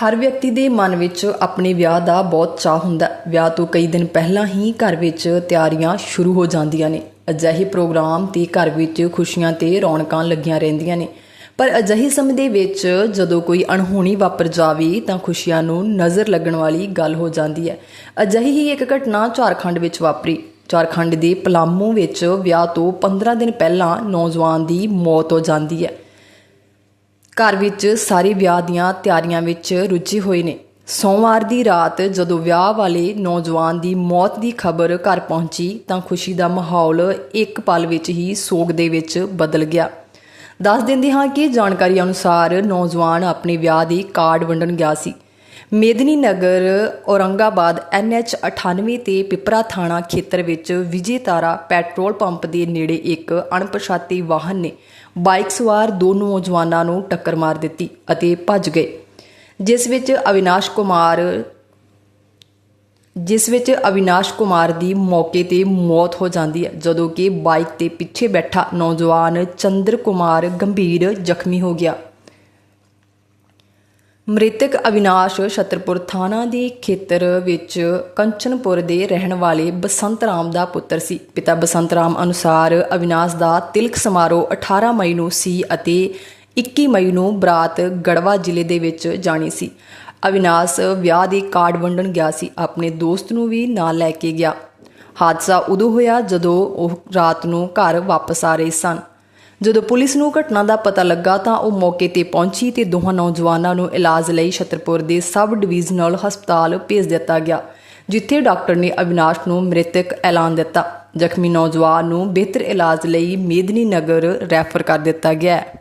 ਹਰ ਵਿਅਕਤੀ ਦੇ ਮਨ ਵਿੱਚ ਆਪਣੇ ਵਿਆਹ ਦਾ ਬਹੁਤ ਚਾਹ ਹੁੰਦਾ ਵਿਆਹ ਤੋਂ ਕਈ ਦਿਨ ਪਹਿਲਾਂ ਹੀ ਘਰ ਵਿੱਚ ਤਿਆਰੀਆਂ ਸ਼ੁਰੂ ਹੋ ਜਾਂਦੀਆਂ ਨੇ। ਅਜਿਹੇ ਪ੍ਰੋਗਰਾਮ ਤੇ ਘਰ ਵਿੱਚ ਖੁਸ਼ੀਆਂ ਤੇ ਰੌਣਕਾਂ ਲੱਗੀਆਂ ਰਹਿੰਦੀਆਂ ਨੇ। ਪਰ ਅਜਿਹੇ ਸਮੇਂ ਦੇ ਵਿੱਚ ਜਦੋਂ ਕੋਈ ਅਣਹੋਣੀ ਵਾਪਰ ਜਾਵੇ ਤਾਂ ਖੁਸ਼ੀਆਂ ਨੂੰ ਨਜ਼ਰ ਲੱਗਣ ਵਾਲੀ ਗੱਲ ਹੋ ਜਾਂਦੀ ਹੈ। ਅਜਿਹੀ ਹੀ ਇੱਕ ਘਟਨਾ ਝਾਰਖੰਡ ਵਿੱਚ ਵਾਪਰੀ। ਝਾਰਖੰਡ ਦੇ ਪਲਾਮੂ ਵਿੱਚ ਵਿਆਹ ਤੋਂ 15 ਦਿਨ ਪਹਿਲਾਂ ਨੌਜਵਾਨ ਦੀ ਮੌਤ ਹੋ ਜਾਂਦੀ ਹੈ। ਘਰ ਵਿੱਚ ਸਾਰੇ ਵਿਆਹ ਦੀਆਂ ਤਿਆਰੀਆਂ ਵਿੱਚ ਰੁੱਝੇ ਹੋਏ ਨੇ। ਸੋਮਵਾਰ ਦੀ ਰਾਤ ਜਦੋਂ ਵਿਆਹ ਵਾਲੇ ਨੌਜਵਾਨ ਦੀ ਮੌਤ ਦੀ ਖਬਰ ਘਰ ਪਹੁੰਚੀ ਤਾਂ ਖੁਸ਼ੀ ਦਾ ਮਾਹੌਲ ਇੱਕ ਪਲ ਵਿੱਚ ਹੀ ਸੋਗ ਦੇ ਵਿੱਚ ਬਦਲ ਗਿਆ। ਦੱਸ ਦਿੰਦੇ ਹਾਂ ਕਿ ਜਾਣਕਾਰੀ ਅਨੁਸਾਰ ਨੌਜਵਾਨ ਆਪਣੇ ਵਿਆਹ ਦੀ ਕਾਰਡ ਵੰਡਣ ਗਿਆ ਸੀ। ਮੇਦਨੀ ਨਗਰ, ਔਰੰਗਾਬਾਦ NH 98 ਤੇ ਪਿਪਰਾ ਥਾਣਾ ਖੇਤਰ ਵਿੱਚ ਵਿਜੇ ਤਾਰਾ ਪੈਟਰੋਲ ਪੰਪ ਦੇ ਨੇੜੇ ਇੱਕ ਅਣਪਛਾਤੇ ਵਾਹਨ ਨੇ ਬਾਈਕ ਸਵਾਰ ਦੋ ਨੌਜਵਾਨਾਂ ਨੂੰ ਟੱਕਰ ਮਾਰ ਦਿੱਤੀ ਅਤੇ ਭੱਜ ਗਏ। ਜਿਸ ਵਿੱਚ ਅਵਿਨਾਸ਼ ਕੁਮਾਰ, ਜਿਸ ਵਿੱਚ ਅਵਿਨਾਸ਼ ਕੁਮਾਰ ਦੀ ਮੌਕੇ ਤੇ ਮੌਤ ਹੋ ਜਾਂਦੀ ਹੈ, ਜਦੋਂ ਕਿ ਬਾਈਕ ਤੇ ਪਿੱਛੇ ਬੈਠਾ ਨੌਜਵਾਨ ਚੰਦਰ ਕੁਮਾਰ ਗੰਭੀਰ ਜ਼ਖਮੀ ਹੋ ਗਿਆ। ਮ੍ਰਿਤਕ ਅਵਿਨਾਸ਼ ਛਤਰਪੁਰ ਥਾਣਾ ਦੇ ਖੇਤਰ ਵਿੱਚ ਕੰਚਨਪੁਰ ਦੇ ਰਹਿਣ ਵਾਲੇ ਬਸੰਤ ਰਾਮ ਦਾ ਪੁੱਤਰ ਸੀ। ਪਿਤਾ ਬਸੰਤ ਰਾਮ ਅਨੁਸਾਰ ਅਵਿਨਾਸ਼ ਦਾ ਤਿਲਕ ਸਮਾਰੋਹ 18 ਮਈ ਨੂੰ ਸੀ ਅਤੇ 21 ਮਈ ਨੂੰ ਬਰਾਤ ਗੜਵਾ ਜ਼ਿਲ੍ਹੇ ਦੇ ਵਿੱਚ ਜਾਣੀ ਸੀ। ਅਵਿਨਾਸ਼ ਵਿਆਹ ਦੇ ਕਾਰਡ ਵੰਡਣ ਗਿਆ ਸੀ। ਆਪਣੇ ਦੋਸਤ ਨੂੰ ਵੀ ਨਾਲ ਲੈ ਕੇ ਗਿਆ। ਹਾਦਸਾ ਉਦੋਂ ਹੋਇਆ ਜਦੋਂ ਉਹ ਰਾਤ ਨੂੰ ਘਰ ਵਾਪਸ ਆ ਰਹੇ ਸਨ। ਜਦੋਂ ਪੁਲਿਸ ਨੂੰ ਘਟਨਾ ਦਾ ਪਤਾ ਲੱਗਾ ਤਾਂ ਉਹ ਮੌਕੇ ਤੇ ਪਹੁੰਚੀ ਤੇ ਦੋਹਾਂ ਨੌਜਵਾਨਾਂ ਨੂੰ ਇਲਾਜ ਲਈ ਛਤਰਪੁਰ ਦੇ ਸਬ ਡਿਵੀਜ਼ਨਲ ਹਸਪਤਾਲ ਭੇਜ ਦਿੱਤਾ ਗਿਆ, ਜਿੱਥੇ ਡਾਕਟਰ ਨੇ ਅਵਿਨਾਸ਼ ਨੂੰ ਮ੍ਰਿਤਕ ਐਲਾਨ ਦਿੱਤਾ। ਜ਼ਖਮੀ ਨੌਜਵਾਨ ਨੂੰ ਬਿਹਤਰ ਇਲਾਜ ਲਈ ਮੇਦਨੀ ਨਗਰ ਰੈਫਰ ਕਰ ਦਿੱਤਾ ਗਿਆ ਹੈ।